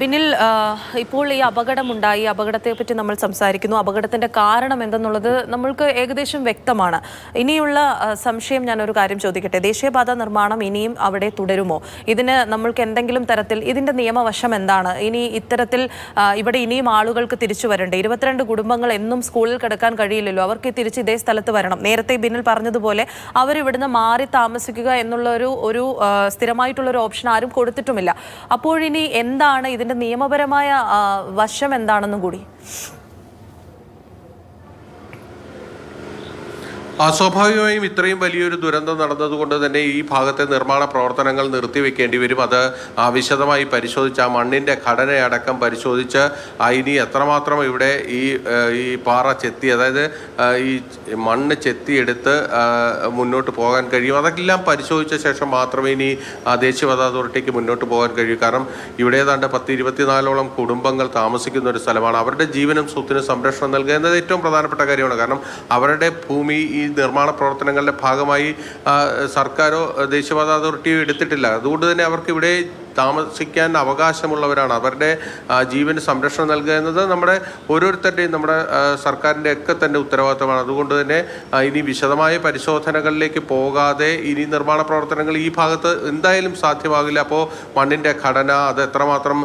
ബിനിൽ ഇപ്പോൾ ഈ അപകടമുണ്ടായി. അപകടത്തെ പറ്റി നമ്മൾ സംസാരിക്കുന്നു. അപകടത്തിന്റെ കാരണം എന്തെന്നുള്ളത് നമ്മൾക്ക് ഏകദേശം വ്യക്തമാണ്. ഇനിയുള്ള സംശയം ഞാൻ ഒരു കാര്യം ചോദിക്കട്ടെ. ദേശീയപാത നിർമ്മാണം ഇനിയും അവിടെ തുടരുമോ? ഇതിന് നമ്മൾക്ക് എന്തെങ്കിലും തരത്തിൽ ഇതിന്റെ നിയമവശം എന്താണ്? ഇനി ഇത്തരത്തിൽ ഇവിടെ ഇനിയും ആളുകൾക്ക് തിരിച്ചു വരണ്ടേ? ഇരുപത്തിരണ്ട് കുടുംബങ്ങൾ എന്നും സ്കൂളിൽ കിടക്കാൻ കഴിയില്ലല്ലോ. അവർക്ക് തിരിച്ച് ഇതേ സ്ഥലത്ത് വരണം. നേരത്തെ ബിനിൽ പറഞ്ഞതുപോലെ അവരിവിടുന്ന് മാറി താമസിക്കുക എന്നുള്ളൊരു ഒരു ഒരു സ്ഥിരമായിട്ടുള്ള ഒരു ഓപ്ഷൻ ആരും കൊടുത്തിട്ടുമില്ല. അപ്പോഴിനി എന്താണ് ഇതിന്റെ നിയമപരമായ വശം എന്താണെന്നും കൂടി. അസ്വാഭാവികമായും ഇത്രയും വലിയൊരു ദുരന്തം നടന്നതുകൊണ്ട് തന്നെ ഈ ഭാഗത്തെ നിർമ്മാണ പ്രവർത്തനങ്ങൾ നിർത്തിവെക്കേണ്ടി വരും. അത് വിശദമായി പരിശോധിച്ച് ആ മണ്ണിന്റെ ഘടനയടക്കം പരിശോധിച്ച് ഇനി എത്രമാത്രം ഇവിടെ ഈ ഈ പാറ ചെത്തി അതായത് ഈ മണ്ണ് ചെത്തിയെടുത്ത് മുന്നോട്ട് പോകാൻ കഴിയും. അതെല്ലാം പരിശോധിച്ച ശേഷം മാത്രമേ ഇനി ദേശീയപാത അതോറിറ്റിക്ക് മുന്നോട്ട് പോകാൻ കഴിയൂ. കാരണം ഇവിടെ ഏതാണ്ട് പത്ത് ഇരുപത്തിനാലോളം കുടുംബങ്ങൾ താമസിക്കുന്ന ഒരു സ്ഥലമാണ്. അവരുടെ ജീവനും സ്വത്തിനും സംരക്ഷണം നൽകുക എന്നത് ഏറ്റവും പ്രധാനപ്പെട്ട കാര്യമാണ്. കാരണം അവരുടെ ഭൂമി ഈ നിർമ്മാണ പ്രവർത്തനങ്ങളുടെ ഭാഗമായി സർക്കാരോ ദേശീയപാത അതോറിറ്റിയോ എടുത്തിട്ടില്ല. അതുകൊണ്ട് തന്നെ അവർക്ക് ഇവിടെ താമസിക്കാൻ അവകാശമുള്ളവരാണ്. അവരുടെ ജീവന് സംരക്ഷണം നൽകുക എന്നത് നമ്മുടെ ഓരോരുത്തരുടെയും നമ്മുടെ സർക്കാരിന്റെ ഒക്കെ തന്നെ ഉത്തരവാദിത്തമാണ്. അതുകൊണ്ട് തന്നെ ഇനി വിശദമായ പരിശോധനകളിലേക്ക് പോകാതെ ഇനി നിർമ്മാണ പ്രവർത്തനങ്ങൾ ഈ ഭാഗത്ത് എന്തായാലും സാധ്യമാകില്ല. അപ്പോൾ മണ്ണിന്റെ ഘടന അത് എത്രമാത്രം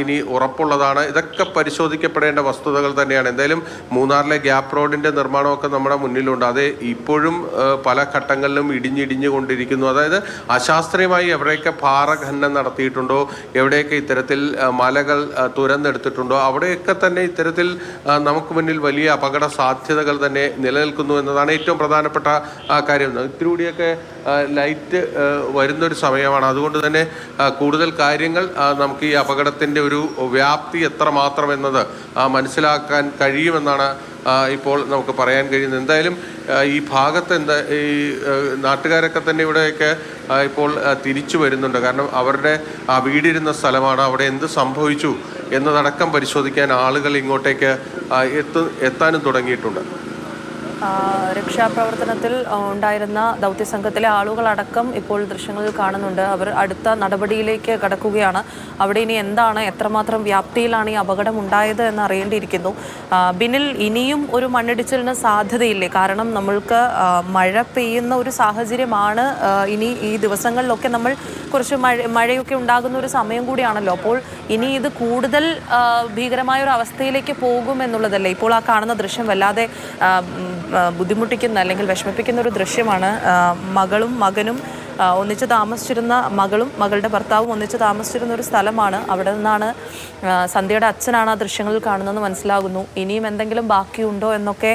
ഇനി ഉറപ്പുള്ളതാണ് ഇതൊക്കെ പരിശോധിക്കപ്പെടേണ്ട വസ്തുതകൾ തന്നെയാണ്. എന്തായാലും മൂന്നാറിലെ ഗ്യാപ്പ് റോഡിന്റെ നിർമ്മാണമൊക്കെ നമ്മുടെ മുന്നിലുണ്ട്. അത് ഇപ്പോഴും പല ഘട്ടങ്ങളിലും ഇടിഞ്ഞിടിഞ്ഞു കൊണ്ടിരിക്കുന്നു. അതായത് അശാസ്ത്രീയമായി എവിടെയൊക്കെ പാറ ഖനനം നടത്തിയിട്ടുണ്ടോ എവിടെയൊക്കെ ഇത്തരത്തിൽ മലകൾ തുരന്നെടുത്തിട്ടുണ്ടോ? അവിടെയൊക്കെ തന്നെ ഇത്തരത്തിൽ നമുക്ക് മുന്നിൽ വലിയ അപകട സാധ്യതകൾ തന്നെ നിലനിൽക്കുന്നു എന്നതാണ് ഏറ്റവും പ്രധാനപ്പെട്ട കാര്യം. ഇത്തിരി കൂടിയൊക്കെ ലൈറ്റ് വരുന്നൊരു സമയമാണ്. അതുകൊണ്ട് തന്നെ കൂടുതൽ കാര്യങ്ങൾ നമുക്ക് ഈ അപകടത്തിന്റെ ഒരു വ്യാപ്തി എത്രമാത്രം എന്നത് മനസ്സിലാക്കാൻ കഴിയുമെന്നാണ് ഇപ്പോൾ നമുക്ക് പറയാൻ കഴിയുന്നത് എന്തായാലും ഈ ഭാഗത്ത് എന്താ ഈ നാട്ടുകാരൊക്കെ തന്നെ ഇവിടെയൊക്കെ ഇപ്പോൾ തിരിച്ചു വരുന്നുണ്ട്. കാരണം അവരുടെ ആ വീടിരുന്ന സ്ഥലമാണ്. അവിടെ എന്ത് സംഭവിച്ചു എന്നതടക്കം പരിശോധിക്കാൻ ആളുകൾ ഇങ്ങോട്ടേക്ക് എത്തു എത്താനും തുടങ്ങിയിട്ടുണ്ട്. രക്ഷാപ്രവർത്തനത്തിൽ ഉണ്ടായിരുന്ന ദൗത്യസംഘത്തിലെ ആളുകളടക്കം ഇപ്പോൾ ദൃശ്യങ്ങളിൽ കാണുന്നുണ്ട്. അവർ അടുത്ത നടപടിയിലേക്ക് കടക്കുകയാണ്. അവിടെ ഇനി എന്താണ്? എത്രമാത്രം വ്യാപ്തിയിലാണ് ഈ അപകടം ഉണ്ടായത് എന്ന് അറിയേണ്ടിയിരിക്കുന്നു. ബിനിൽ ഇനിയും ഒരു മണ്ണിടിച്ചിലിന് സാധ്യതയില്ലേ? കാരണം നമ്മൾക്ക് മഴ പെയ്യുന്ന ഒരു സാഹചര്യമാണ് ഇനി ഈ ദിവസങ്ങളിലൊക്കെ നമ്മൾ കുറച്ച് മഴ മഴയൊക്കെ ഉണ്ടാകുന്ന ഒരു സമയം കൂടിയാണല്ലോ. അപ്പോൾ ഇനി ഇത് കൂടുതൽ ഭീകരമായ ഒരു അവസ്ഥയിലേക്ക് പോകുമെന്നുള്ളതല്ലേ? ഇപ്പോൾ ആ കാണുന്ന ദൃശ്യം വല്ലാതെ ബുദ്ധിമുട്ടിക്കുന്ന അല്ലെങ്കിൽ വിഷമിപ്പിക്കുന്ന ഒരു ദൃശ്യമാണ് മകളും മകനും ഒന്നിച്ച് താമസിച്ചിരുന്ന മകളും മകളുടെ ഭർത്താവും ഒന്നിച്ച് താമസിച്ചിരുന്ന ഒരു സ്ഥലമാണ്. അവിടെ നിന്നാണ് സന്ധ്യയുടെ അച്ഛനാണ് ആ ദൃശ്യങ്ങളിൽ കാണുന്നതെന്ന് മനസ്സിലാകുന്നു. ഇനിയും എന്തെങ്കിലും ബാക്കിയുണ്ടോ എന്നൊക്കെ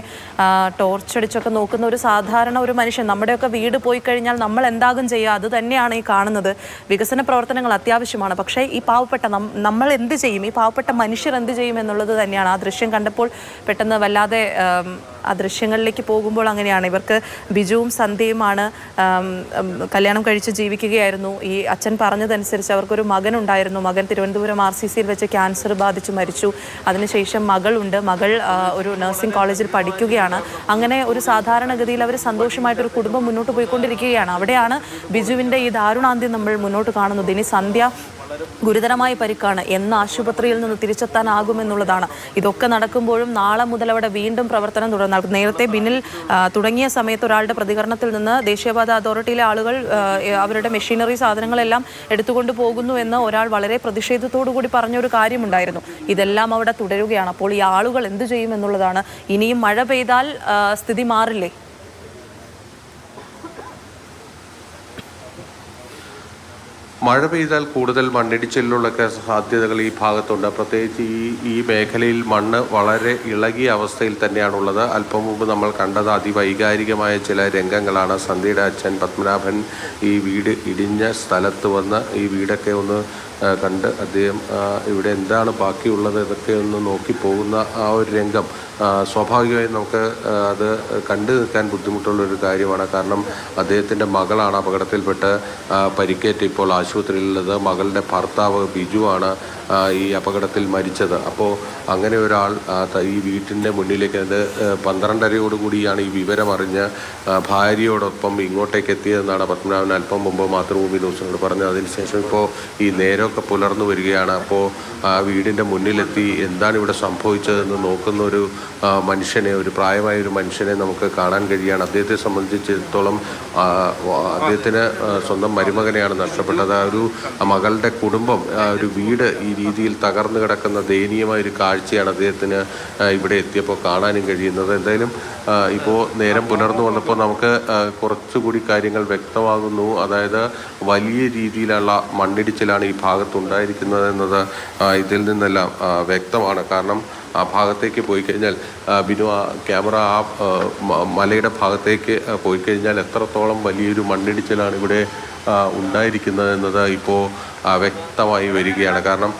ടോർച്ച് ടോർച്ചടിച്ചൊക്കെ നോക്കുന്ന ഒരു സാധാരണ ഒരു മനുഷ്യൻ നമ്മുടെയൊക്കെ വീട് പോയി കഴിഞ്ഞാൽ നമ്മൾ എന്താകും ചെയ്യുക? അത് തന്നെയാണ് ഈ കാണുന്നത്. വികസന പ്രവർത്തനങ്ങൾ അത്യാവശ്യമാണ്. പക്ഷേ ഈ പാവപ്പെട്ട നമ്മൾ എന്ത് ചെയ്യും? ഈ പാവപ്പെട്ട മനുഷ്യർ എന്ത് ചെയ്യും എന്നുള്ളത് തന്നെയാണ്. ആ ദൃശ്യം കണ്ടപ്പോൾ പെട്ടെന്ന് വല്ലാതെ ആം, ദൃശ്യങ്ങളിലേക്ക് പോകുമ്പോൾ അങ്ങനെയാണ്. ഇവർക്ക് ബിജുവും സന്ധ്യയുമാണ് കല്യാണം കഴിച്ച് ജീവിക്കുകയായിരുന്നു. ഈ അച്ഛൻ പറഞ്ഞതനുസരിച്ച് അവർക്കൊരു മകൻ ഉണ്ടായിരുന്നു മകൻ തിരുവനന്തപുരം ആർ സി സിയിൽ വെച്ച് ക്യാൻസർ ബാധിച്ച് മരിച്ചു. അതിനുശേഷം മകളുണ്ട്. മകൾ ഒരു നഴ്സിംഗ് കോളേജിൽ പഠിക്കുകയാണ്. അങ്ങനെ ഒരു സാധാരണഗതിയിൽ അവർ സന്തോഷമായിട്ടൊരു കുടുംബം മുന്നോട്ട് പോയിക്കൊണ്ടിരിക്കുകയാണ്. അവിടെയാണ് ബിജുവിന്റെ ഈ ദാരുണാന്ത്യം നമ്മൾ മുന്നോട്ട് കാണുന്നത്. ഇനി സന്ധ്യ ഗുരുതരമായ പരിക്കാണ് എന്ന് ആശുപത്രിയിൽ നിന്ന് തിരിച്ചെത്താനാകുമെന്നുള്ളതാണ്. ഇതൊക്കെ നടക്കുമ്പോഴും നാളെ മുതൽ അവിടെ വീണ്ടും പ്രവർത്തനം തുടർന്നു നേരത്തെ ബിന്നിൽ തുടങ്ങിയ സമയത്ത് ഒരാളുടെ പ്രതികരണത്തിൽ നിന്ന് ദേശീയപാത അതോറിറ്റിയിലെ ആളുകൾ അവരുടെ മെഷീനറി സാധനങ്ങളെല്ലാം എടുത്തുകൊണ്ട് പോകുന്നു എന്ന് ഒരാൾ വളരെ പ്രതിഷേധത്തോടു കൂടി പറഞ്ഞൊരു കാര്യമുണ്ടായിരുന്നു. ഇതെല്ലാം അവിടെ തുടരുകയാണ്. അപ്പോൾ ഈ ആളുകൾ എന്ത് ചെയ്യുമെന്നുള്ളതാണ് ഇനിയും മഴ പെയ്താൽ സ്ഥിതി മാറില്ലേ? മഴ പെയ്താൽ കൂടുതൽ മണ്ണിടിച്ചിലുള്ളൊക്കെ സാധ്യതകൾ ഈ ഭാഗത്തുണ്ട്. പ്രത്യേകിച്ച് ഈ ഈ മേഖലയിൽ മണ്ണ് വളരെ ഇളകിയ അവസ്ഥയിൽ തന്നെയാണുള്ളത്. അല്പം മുമ്പ് നമ്മൾ കണ്ടത് അതിവൈകാരികമായ ചില രംഗങ്ങളാണ്. സന്ധ്യയുടെ അച്ഛൻ പത്മനാഭൻ ഈ വീട് ഇടിഞ്ഞ സ്ഥലത്ത് വന്ന് ഈ വീടൊക്കെ ഒന്ന് കണ്ട് അദ്ദേഹം ഇവിടെ എന്താണ് ബാക്കിയുള്ളത് ഇതൊക്കെ ഒന്ന് നോക്കി പോകുന്ന ആ ഒരു രംഗം. സ്വാഭാവികമായും നമുക്ക് അത് കണ്ടു നിൽക്കാൻ ബുദ്ധിമുട്ടുള്ള ഒരു കാര്യമാണ്. കാരണം അദ്ദേഹത്തിന്റെ മകളാണ് അപകടത്തിൽപ്പെട്ട് പരിക്കേറ്റ് ഇപ്പോൾ ആശുപത്രിയിലുള്ളത്. മകളുടെ ഭർത്താവ് ബിജുവാണ് ഈ അപകടത്തിൽ മരിച്ചത്. അപ്പോൾ അങ്ങനെ ഒരാൾ ഈ വീട്ടിന്റെ മുന്നിലേക്ക് അത് പന്ത്രണ്ടരയോടുകൂടിയാണ് ഈ വിവരം അറിഞ്ഞ് ഭാര്യയോടൊപ്പം ഇങ്ങോട്ടേക്ക് എത്തിയതെന്നാണ് പത്മനാഭൻ അല്പം മുമ്പ് മാതൃഭൂമി ന്യൂസിനോട് പറഞ്ഞത്. അതിനുശേഷം ഇപ്പോൾ ഈ നേരോ ദൃശ്യങ്ങളൊക്കെ പുലർന്നു വരികയാണ്. അപ്പോൾ ആ വീടിന്റെ മുന്നിലെത്തി എന്താണ് ഇവിടെ സംഭവിച്ചതെന്ന് നോക്കുന്ന ഒരു മനുഷ്യനെ ഒരു പ്രായമായ ഒരു മനുഷ്യനെ നമുക്ക് കാണാൻ കഴിയുകയാണ് അദ്ദേഹത്തെ സംബന്ധിച്ചിടത്തോളം അദ്ദേഹത്തിന് സ്വന്തം മരുമകനെയാണ് നഷ്ടപ്പെട്ടത്. ആ ഒരു മകളുടെ കുടുംബം ഒരു വീട് ഈ രീതിയിൽ തകർന്നു കിടക്കുന്ന ദയനീയമായ ഒരു കാഴ്ചയാണ് അദ്ദേഹത്തിന് ഇവിടെ എത്തിയപ്പോൾ കാണാനും കഴിയുന്നത്. എന്തായാലും ഇപ്പോൾ നേരം പുലർന്നു വന്നപ്പോൾ നമുക്ക് കുറച്ചുകൂടി കാര്യങ്ങൾ വ്യക്തമാകുന്നു. അതായത് വലിയ രീതിയിലുള്ള മണ്ണിടിച്ചിലാണ് ഈ ഭാഗത്തുണ്ടായിരിക്കുന്നത് എന്നത് ഇതിൽ നിന്നെല്ലാം വ്യക്തമാണ്. കാരണം ആ ഭാഗത്തേക്ക് പോയി കഴിഞ്ഞാൽ ബിനു ആ ക്യാമറ ആ മലയുടെ ഭാഗത്തേക്ക് പോയി കഴിഞ്ഞാൽ എത്രത്തോളം വലിയൊരു മണ്ണിടിച്ചിലാണ് ഇവിടെ ഉണ്ടായിരിക്കുന്നത് എന്നത് ഇപ്പോൾ വ്യക്തമായി വരികയാണ്. കാരണം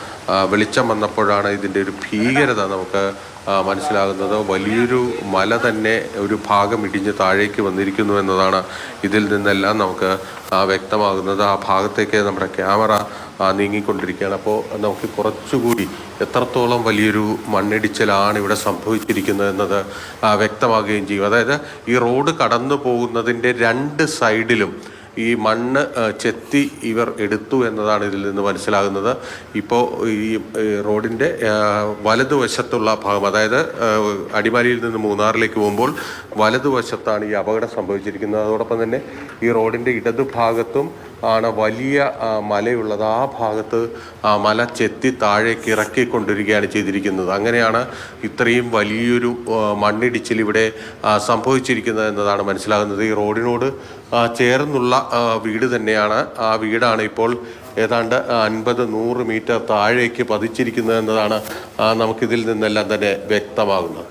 വെളിച്ചം വന്നപ്പോഴാണ് ഇതിന്റെ ഒരു ഭീകരത നമുക്ക് മനസ്സിലാകുന്നത്. വലിയൊരു മല തന്നെ ഒരു ഭാഗം ഇടിഞ്ഞ് താഴേക്ക് വന്നിരിക്കുന്നു എന്നതാണ് ഇതിൽ നിന്നെല്ലാം നമുക്ക് വ്യക്തമാകുന്നത്. ആ ഭാഗത്തേക്ക് നമ്മുടെ ക്യാമറ നീങ്ങിക്കൊണ്ടിരിക്കുകയാണ്. അപ്പോൾ നമുക്ക് കുറച്ചുകൂടി എത്രത്തോളം വലിയൊരു മണ്ണിടിച്ചിലാണ് ഇവിടെ സംഭവിച്ചിരിക്കുന്നത് എന്നത് വ്യക്തമാകുകയും ചെയ്യും. അതായത് ഈ റോഡ് കടന്നു പോകുന്നതിന്റെ രണ്ട് സൈഡിലും ഈ മണ്ണ് ചെത്തി ഇവർ എടുത്തു എന്നതാണ് ഇതിൽ നിന്ന് മനസ്സിലാകുന്നത്. ഇപ്പോൾ ഈ റോഡിന്റെ വലതുവശത്തുള്ള ഭാഗം അതായത് അടിമാലിയിൽ നിന്ന് മൂന്നാറിലേക്ക് പോകുമ്പോൾ വലതുവശത്താണ് ഈ അപകടം സംഭവിച്ചിരിക്കുന്നത്. അതോടൊപ്പം തന്നെ ഈ റോഡിന്റെ ഇടതുഭാഗത്തും ആണ് വലിയ മലയുള്ളത്. ആ ഭാഗത്ത് മല ചെത്തി താഴേക്ക് ഇറക്കിക്കൊണ്ടിരിക്കുകയാണ് ചെയ്തിരിക്കുന്നത്. അങ്ങനെയാണ് ഇത്രയും വലിയൊരു മണ്ണിടിച്ചിൽ ഇവിടെ സംഭവിച്ചിരിക്കുന്നത് എന്നതാണ് മനസ്സിലാകുന്നത്. ഈ റോഡിനോട് ചേർന്നുള്ള വീട് തന്നെയാണ്. ആ വീടാണ് ഇപ്പോൾ ഏതാണ്ട് അൻപത് നൂറ് മീറ്റർ താഴേക്ക് പതിച്ചിരിക്കുന്നത് എന്നതാണ് നമുക്കിതിൽ നിന്നെല്ലാം തന്നെ വ്യക്തമാകുന്നത്.